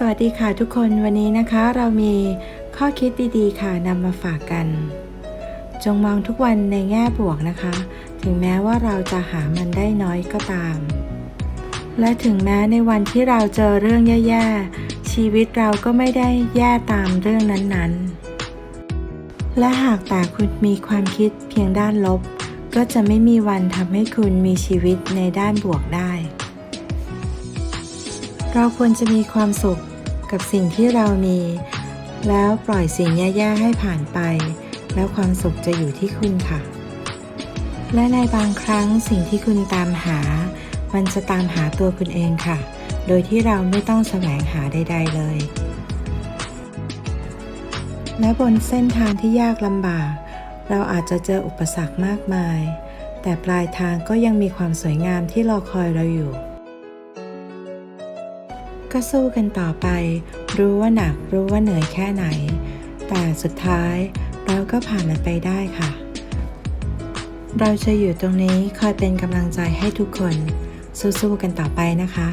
สวัสดีค่ะทุกคนวันนี้นะคะเรามีข้อคิดดีๆ ค่ะนำมาฝากกัน จงมองทุกวันในแง่บวกนะคะ ถึงแม้ว่าเราจะหามันได้น้อยก็ตาม และถึงแม้ในวันที่เราเจอเรื่องแย่ๆ ชีวิตเราก็ไม่ได้แย่ตามเรื่องนั้นๆ และหากแต่คุณมีความคิดเพียงด้านลบ ก็จะไม่มีวันทำให้คุณมีชีวิตในด้านบวกได้ เราควรจะมีความสุขกับสิ่งที่เรามี แล้วปล่อยสิ่งแย่ๆให้ผ่านไป แล้วความสุขจะอยู่ที่คุณค่ะ และในบางครั้งสิ่งที่คุณตามหา มันจะตามหาตัวคุณเองค่ะ โดยที่เราไม่ต้องแสวงหาใด ๆ เลย และบนเส้นทางที่ยากลำบาก เราอาจจะเจออุปสรรคมากมาย แต่ปลายทางก็ยังมีความสวยงามที่รอคอยเราอยู่ ก็สู้กันต่อไป รู้ว่าหนักรู้ว่าเหนื่อยแค่ไหน แต่สุดท้ายเราก็ผ่านมันไปได้ค่ะ เราจะอยู่ตรงนี้คอยเป็นกำลังใจให้ทุกคน สู้ๆกันต่อไปนะคะ